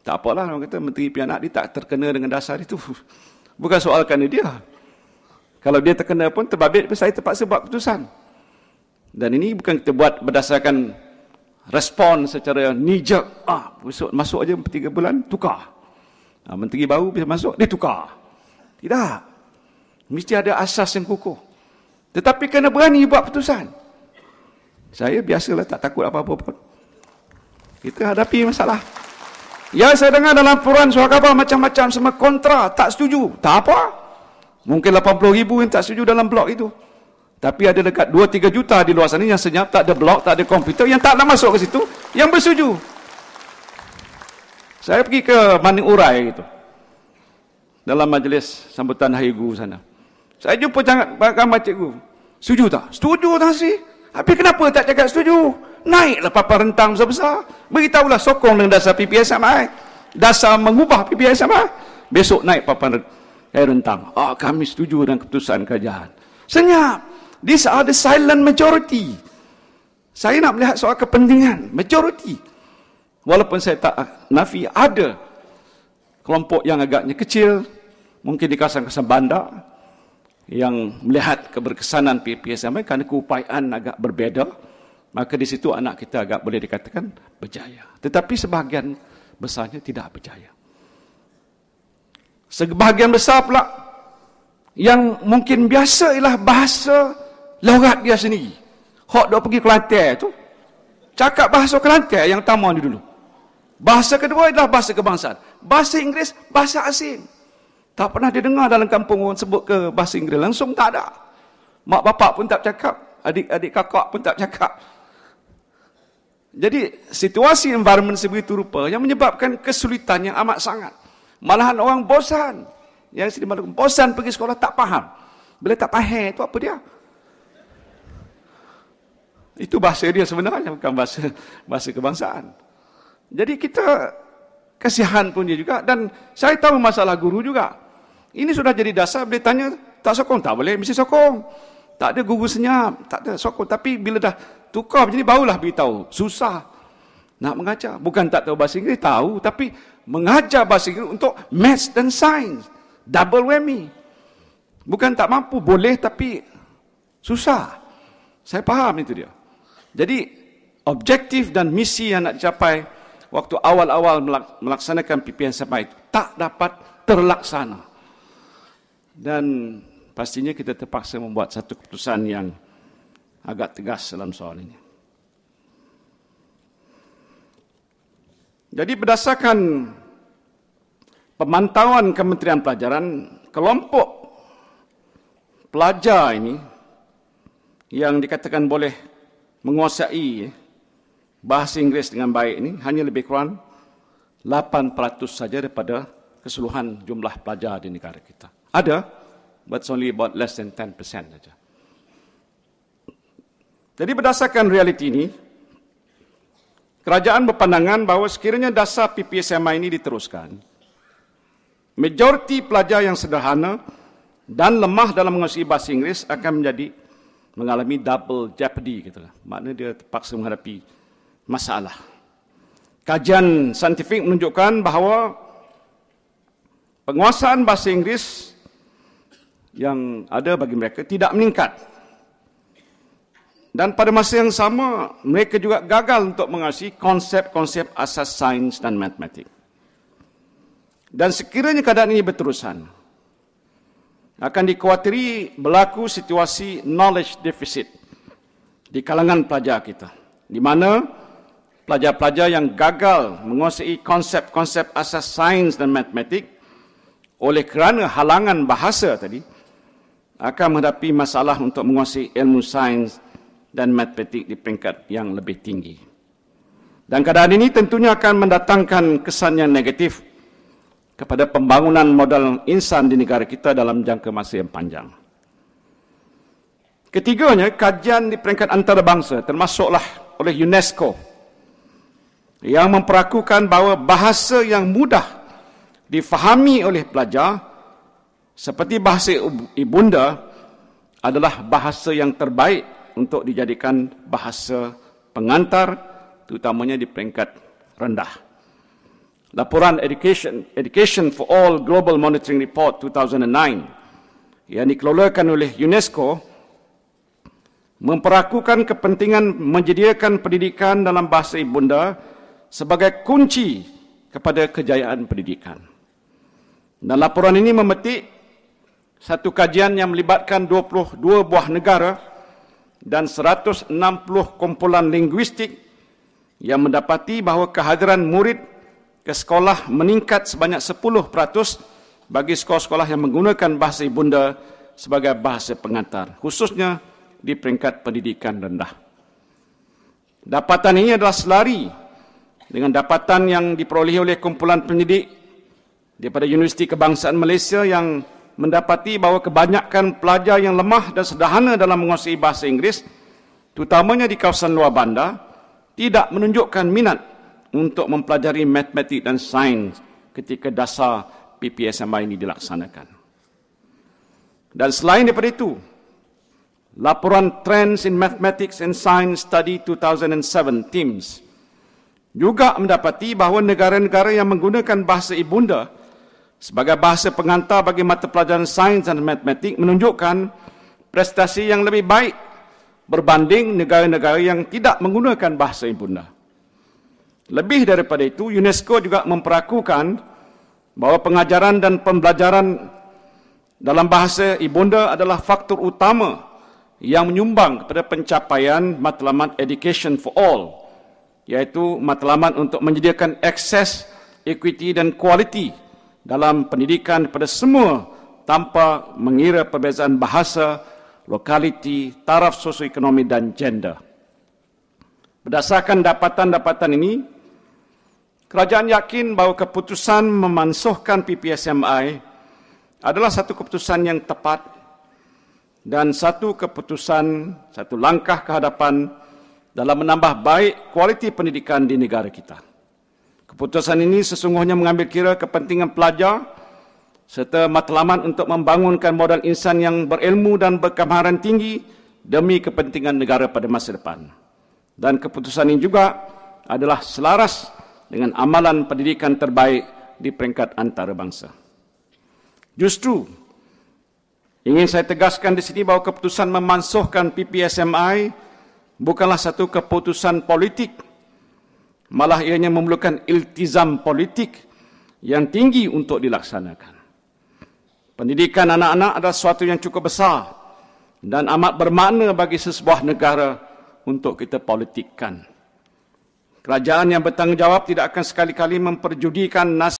Tak apalah, orang kata Menteri Pianak dia tak terkena dengan dasar itu. Bukan soal kerana dia. Kalau dia terkena pun terbabit, saya terpaksa buat keputusan. Dan ini bukan kita buat berdasarkan respon secara nijak. Ah, besok masuk aja tiga bulan, tukar. Ah, menteri baru bisa masuk, dia tukar. Tidak. Mesti ada asas yang kukuh. Tetapi kena berani buat keputusan. Saya biasalah tak takut apa-apa pun. Kita hadapi masalah. Ya saya dengar dalam puran suara khabar macam-macam semua kontra, tak setuju. Tak apa. Mungkin 80 ribu yang tak setuju dalam blok itu. Tapi ada dekat 2-3 juta di luar sana yang senyap, tak ada blok, tak ada komputer, yang tak nak masuk ke situ, yang bersetuju. Saya pergi ke Maning Urai itu. Dalam majlis sambutan Hari Guru sana. Saya jumpa jangan gambar cikgu. Setuju tak? Setuju tak sih? Tapi kenapa tak cakap setuju? Naiklah papan rentang besar-besar. Beritahulah sokong dengan dasar PPSMI. Dasar mengubah PPSMI. Besok naik papan rentang. Ah, kami setuju dengan keputusan kerajaan. Senyap. These are the silent majority. Saya nak melihat soal kepentingan. Majority. Walaupun saya tak nafi, ada kelompok yang agaknya kecil. Mungkin di kawasan-kawasan bandar yang melihat keberkesanan PPSMI kerana keupayaan agak berbeza, maka di situ anak kita agak boleh dikatakan berjaya. Tetapi sebahagian besarnya tidak berjaya. Sebahagian besar pula yang mungkin biasa ialah bahasa logat dia sendiri. Hak dia pergi Kelantan tu, cakap bahasa Kelantan yang tamu ni dulu. Bahasa kedua adalah bahasa kebangsaan. Bahasa Inggeris, bahasa asing. Tak pernah dia dengar dalam kampung orang sebut ke bahasa Inggeris. Langsung tak ada. Mak bapak pun tak cakap. Adik-adik kakak pun tak cakap. Jadi situasi environment sebegitu rupa yang menyebabkan kesulitan yang amat sangat. Malahan orang bosan. Yang sedih malu bosan pergi sekolah tak faham. Bila tak faham itu apa dia? Itu bahasa dia sebenarnya bukan bahasa bahasa kebangsaan. Jadi kita kasihan pun dia juga dan saya tahu masalah guru juga. Ini sudah jadi dasar, boleh tanya, tak sokong? Tak boleh, mesti sokong. Tak ada gugus senyap, tak ada sokong. Tapi bila dah tukar macam ni, barulah beritahu. Susah nak mengajar. Bukan tak tahu bahasa Inggeris, tahu. Tapi mengajar bahasa Inggeris untuk maths dan sains. Double whammy. Bukan tak mampu, boleh tapi susah. Saya faham itu dia. Jadi, objektif dan misi yang nak dicapai waktu awal-awal melaksanakan PPN sampai itu tak dapat terlaksana. Dan pastinya kita terpaksa membuat satu keputusan yang agak tegas dalam soal ini. Jadi berdasarkan pemantauan Kementerian Pelajaran, kelompok pelajar ini yang dikatakan boleh menguasai bahasa Inggeris dengan baik ini hanya lebih kurang 8% saja daripada keseluruhan jumlah pelajar di negara kita. Ada, but it's only about less than 10% saja. Jadi berdasarkan realiti ini, kerajaan berpandangan bahawa sekiranya dasar PPSMI ini diteruskan, majoriti pelajar yang sederhana dan lemah dalam menguasai bahasa Inggeris akan menjadi mengalami double jeopardy. Gitu lah. Maknanya dia terpaksa menghadapi masalah. Kajian saintifik menunjukkan bahawa penguasaan bahasa Inggeris yang ada bagi mereka tidak meningkat. Dan pada masa yang sama, mereka juga gagal untuk mengasihi konsep-konsep asas sains dan matematik. Dan sekiranya keadaan ini berterusan, akan dikhawatiri berlaku situasi knowledge deficit di kalangan pelajar kita. Di mana pelajar-pelajar yang gagal menguasai konsep-konsep asas sains dan matematik oleh kerana halangan bahasa tadi, akan menghadapi masalah untuk menguasai ilmu sains dan matematik di peringkat yang lebih tinggi. Dan keadaan ini tentunya akan mendatangkan kesan yang negatif kepada pembangunan modal insan di negara kita dalam jangka masa yang panjang. Ketiganya, kajian di peringkat antarabangsa termasuklah oleh UNESCO yang memperakukan bahawa bahasa yang mudah difahami oleh pelajar seperti bahasa ibunda adalah bahasa yang terbaik untuk dijadikan bahasa pengantar terutamanya di peringkat rendah. laporan Education, Education for All Global Monitoring Report 2009 yang dikeluarkan oleh UNESCO memperakukan kepentingan menyediakan pendidikan dalam bahasa ibunda sebagai kunci kepada kejayaan pendidikan. Dan laporan ini memetik satu kajian yang melibatkan 22 buah negara dan 160 kumpulan linguistik yang mendapati bahawa kehadiran murid ke sekolah meningkat sebanyak 10% bagi sekolah-sekolah yang menggunakan bahasa ibunda sebagai bahasa pengantar, khususnya di peringkat pendidikan rendah. Dapatan ini adalah selari dengan dapatan yang diperolehi oleh kumpulan pendidik daripada Universiti Kebangsaan Malaysia yang mendapati bahawa kebanyakan pelajar yang lemah dan sederhana dalam menguasai bahasa Inggeris, terutamanya di kawasan luar bandar, tidak menunjukkan minat untuk mempelajari matematik dan sains ketika dasar PPSMI ini dilaksanakan. Dan selain daripada itu, laporan Trends in Mathematics and Science Study 2007 TIMS juga mendapati bahawa negara-negara yang menggunakan bahasa ibunda sebagai bahasa pengantar bagi mata pelajaran sains dan matematik menunjukkan prestasi yang lebih baik berbanding negara-negara yang tidak menggunakan bahasa ibunda. Lebih daripada itu, UNESCO juga memperakukan bahawa pengajaran dan pembelajaran dalam bahasa ibunda adalah faktor utama yang menyumbang kepada pencapaian matlamat education for all, iaitu matlamat untuk menyediakan akses, equity dan kualiti dalam pendidikan kepada semua tanpa mengira perbezaan bahasa, lokaliti, taraf sosioekonomi dan gender. Berdasarkan dapatan-dapatan ini, Kerajaan yakin bahawa keputusan memansuhkan PPSMI adalah satu keputusan yang tepat dan satu keputusan, satu langkah ke hadapan dalam menambah baik kualiti pendidikan di negara kita. Keputusan ini sesungguhnya mengambil kira kepentingan pelajar serta matlamat untuk membangunkan modal insan yang berilmu dan berkemahiran tinggi demi kepentingan negara pada masa depan. Dan keputusan ini juga adalah selaras dengan amalan pendidikan terbaik di peringkat antarabangsa. Justru ingin saya tegaskan di sini bahawa keputusan memansuhkan PPSMI bukanlah satu keputusan politik, malah ianya memerlukan iltizam politik yang tinggi untuk dilaksanakan. Pendidikan anak-anak adalah sesuatu yang cukup besar dan amat bermakna bagi sesebuah negara untuk kita politikkan. Kerajaan yang bertanggungjawab tidak akan sekali-kali memperjudikan nasib